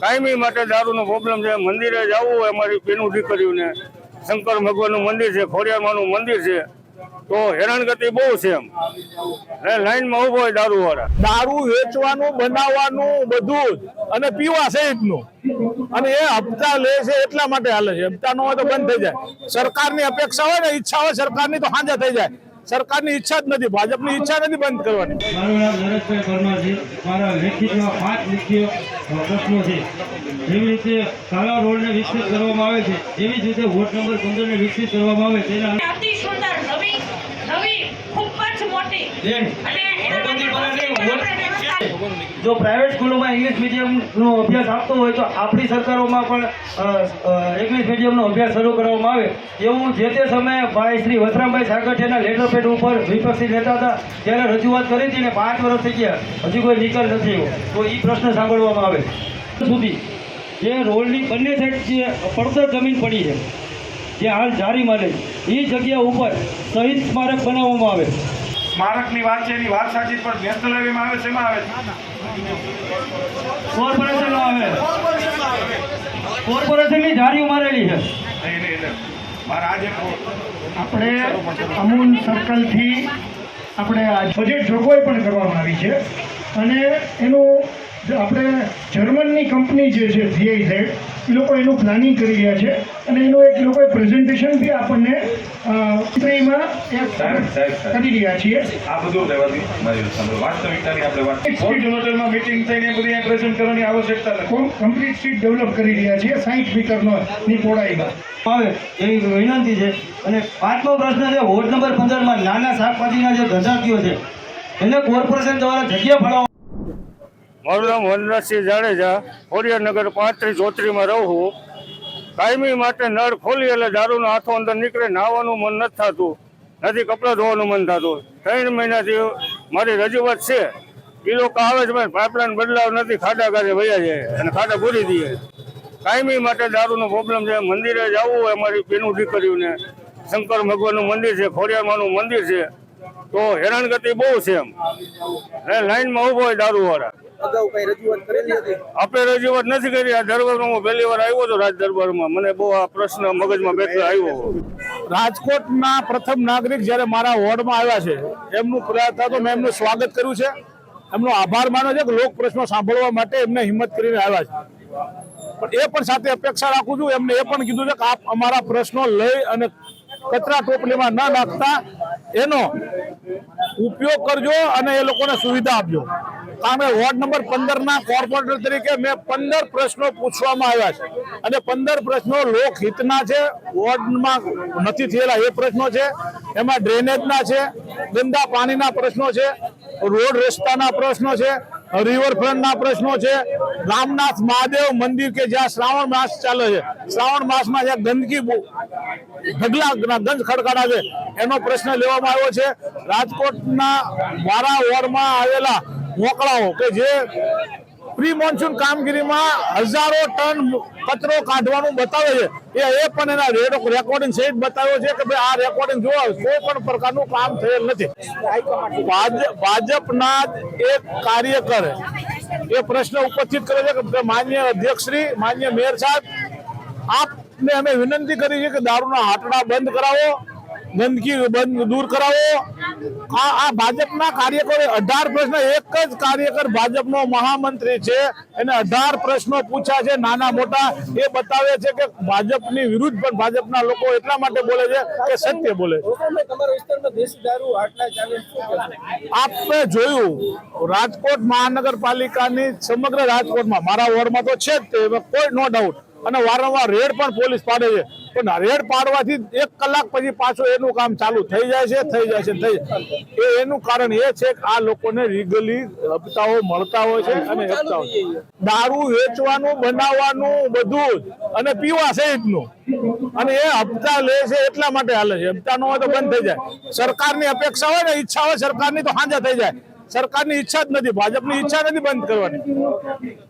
કાયમી માટે દારૂનો પ્રોબ્લેમ છે. મંદિરે જવું હોય અમારી બેનું દીકરીઓને. શંકર ભગવાનનું મંદિર છે, ખોડિયારમાંનું મંદિર છે. તો હેરાનગતિ બહુ છે એમ. એ લાઈનમાં ઊભો હોય દારૂ વાળા દારૂ વેચવાનું, બનાવવાનું, બધું અને પીવા સહિતનું. અને એ હપ્તા લે છે એટલા માટે હાલે છે. હપ્તા ન હોય તો બંધ થઈ જાય. સરકારની અપેક્ષા હોય ને, ઈચ્છા હોય સરકારની, તો હાંજા થઈ જાય. સરકારની ઈચ્છા જ નથી ભાજપની ઈચ્છા નથી બંધ કરવાની. મારું નામ નરેશભાઈ પરમાર છે. મારા લેખિતમાં પાંચ મુખ્ય પ્રશ્નો છે. જેવી રીતે કાલા રોડને વિકસિત કરવામાં આવે છે એવી જ રીતે વોર્ડ નંબર પંદરને વિકસિત કરવામાં આવે તેના અતિ સુંદર નવી નવી ખૂબ જ પ્રાઇવેટ સ્કૂલોમાં ઇંગ્લિશ મીડિયમનો અભ્યાસ આપતો હોય તો આપણી સરકારોમાં પણ ઇંગ્લિશ મીડિયમનો અભ્યાસ શરૂ કરવામાં આવે. એવું જે તે સમયે ભાઈ શ્રી વસરામભાઈ સાગઠિયાના લેટર પેડ ઉપર વિપક્ષી નેતા હતા ત્યારે રજૂઆત કરી હતી ને પાંચ વર્ષ થઈ ગયા. હજી કોઈ નિકાલ નથી તો એ પ્રશ્ન સાંભળવામાં આવે. સુધી જે રોડની બંને સાઈડ જે પડતર જમીન પડી છે જે હાલ જારી માલે એ જગ્યા ઉપર શહીદ સ્મારક બનાવવામાં આવે. સ્મારકની વાત છે એની વાત સાચી પણ નેશનલ હાઈવેમાં આવે છે એમાં આવે છે કોર્પોરેશનમાં આવે. કોર્પોરેશનની જારી મારેલી છે. આપણે અમૂલ સર્કલથી આપણે આ બજેટ જોગવાઈ પણ કરવામાં આવી છે. અને એનું આપણે જર્મનની કંપની જે છે વીઆઈ એ લોકો એનું પ્લાનિંગ કરી રહ્યા છે. અને એનું એક લોકોએ પ્રેઝન્ટેશન બી આપણને. કરી રહ્યા છીએ. આ બધું વાસ્તવિકતાની આપણે વાત. મીટિંગ થઈને બધી પ્રેઝન્ટ કરવાની આવશ્યકતા નથી. કમ્પ્લીટ સીટ ડેવલપ કરી રહ્યા છીએ સાઈઠ મીટરનો ની પહોળાઈમાં. આવે એવી વિનંતી છે. અને પાંચમો પ્રશ્ન છે વોર્ડ નંબર પંદરમાં નાના શાકભાજીના જે ધંધાકીઓ છે એને કોર્પોરેશન દ્વારા જગ્યા ફાળવવા મારું નામ જાડેજા ખોડિયારનગર પાંત્રીસ ચોત્રીસમાં રહું છું. કાયમી માટે નળ ખોલી એટલે દારૂનો હાથો અંદર નીકળે, નાહવાનું મન નથી થતું. નથી કપડાં ધોવાનું મન થતું. ત્રણ મહિનાથી મારી રજૂઆત છે. એ લોકો આવે છે પણ પાઇપલાઇન બદલાવ નથી, ખાડા કાઢે વયા જાય અને ખાડા ભૂરી દઈએ કાયમી માટે દારૂનો પ્રોબ્લેમ છે. મંદિરે જવું હોય અમારી બેનું દીકરીઓને. શંકર ભગવાનનું મંદિર છે ખોડિયામાનું મંદિર છે. તો હેરાનગતિ બહુ છે એમ. લાઈનમાં ઊભો હોય દારૂ હતી? આપણે રજૂઆત નથી કરી. આ દરબારમાં હું પહેલી વાર આવ્યો હતો રાજ દરબારમાં મને બહુ આ પ્રશ્ન મગજમાં બેઠો આવ્યો. રાજકોટના પ્રથમ નાગરિક જ્યારે મારા વોર્ડમાં આવ્યા છે એમનું પ્રયાસ હતો મેં એમનું સ્વાગત કર્યું છે. એમનો આભાર માન્યો છે કે લોક પ્રશ્નો સાંભળવા માટે એમને હિંમત કરીને આવ્યા છે. પણ એ પણ સાથે અપેક્ષા રાખું છું એમને એ પણ કીધું છે કે આપ અમારા પ્રશ્નો લઈ અને કચરા ટોપલીમાં ન નાખતા. એનો ઉપયોગ કરજો અને એ લોકોને સુવિધા આપજો. કારણ કે વોર્ડ નંબર પંદર ના કોર્પોરેટર તરીકે મેં પંદર પ્રશ્નો પૂછવામાં આવ્યા છે. અને પંદર પ્રશ્નો લોકહિતના છે, વોર્ડમાં નથી થયેલા એ પ્રશ્નો છે, એમાં ડ્રેનેજના છે, ગંદા પાણીના પ્રશ્નો છે, રોડ રસ્તાના પ્રશ્નો છે, રિવરફ્રન્ટના પ્રશ્નો છે, રામનાથ મહાદેવ મંદિર કે જ્યાં શ્રાવણ માસ ચાલે છે. શ્રાવણ માસમાં જ્યાં ગંદકી ઢગલા ગંજ ખડખડા છે, એનો પ્રશ્ન લેવામાં આવ્યો છે. રાજકોટના મારા વોર્ડમાં આવેલા મોકળાઓ કે જે પ્રી મોન્સૂન કામગીરીમાં હજારો ટન કચરો કાઢવાનું બતાવે છે. એ એ પણ એના રેડ- રેકોર્ડિંગ સહિત બતાવ્યો છે કે ભાઈ આ રેકોર્ડિંગ જોવો, કોઈ પણ પ્રકારનું કામ થયેલ નથી. ભાજપના એક કાર્યકર એ પ્રશ્ન ઉપસ્થિત કરે છે કે માન્ય અધ્યક્ષશ્રી, માન્ય મેયર સાહેબ, આપને અમે વિનંતી કરી છે કે દારૂના હાટડા બંધ કરાવો, ગંદકી બંધ દૂર કરાવો આ આ ભાજપના કાર્યકરો અઢાર પ્રશ્ન એક જ કાર્યકર ભાજપનો મહામંત્રી છે એને અઢાર પ્રશ્નો પૂછ્યા છે. નાના મોટા એ બતાવે છે કે ભાજપની વિરુદ્ધ પણ ભાજપના લોકો એટલા માટે બોલે છે કે સત્ય બોલે છે. આપણે જોયું રાજકોટ મહાનગરપાલિકાની સમગ્ર રાજકોટમાં મારા વોર્ડમાં તો છે જ તે કોઈ નો ડાઉટ અને વારંવાર રેડ પણ પોલીસ પાડે છે. પણ રેડ પાડવાથી એક કલાક પછી પાછું એનું કામ ચાલુ થઈ જાય છે થઈ જાય છે થઈ જાય એ એનું કારણ એ છે કે આ લોકોને લીગલી હપ્તાઓ મળતા હોય છે અને હપ્તાઓ દારૂ વેચવાનું બનાવવાનું બધું અને પીવા સહિતનું અને એ હપ્તા લે છે એટલા માટે હાલે છે. હપ્તા ન હોય તો બંધ થઈ જાય. સરકારની અપેક્ષા હોય ને ઈચ્છા હોય સરકારની તો હાંજા થઈ જાય. સરકારની ઈચ્છા જ નથી. ભાજપની ઈચ્છા નથી બંધ કરવાની.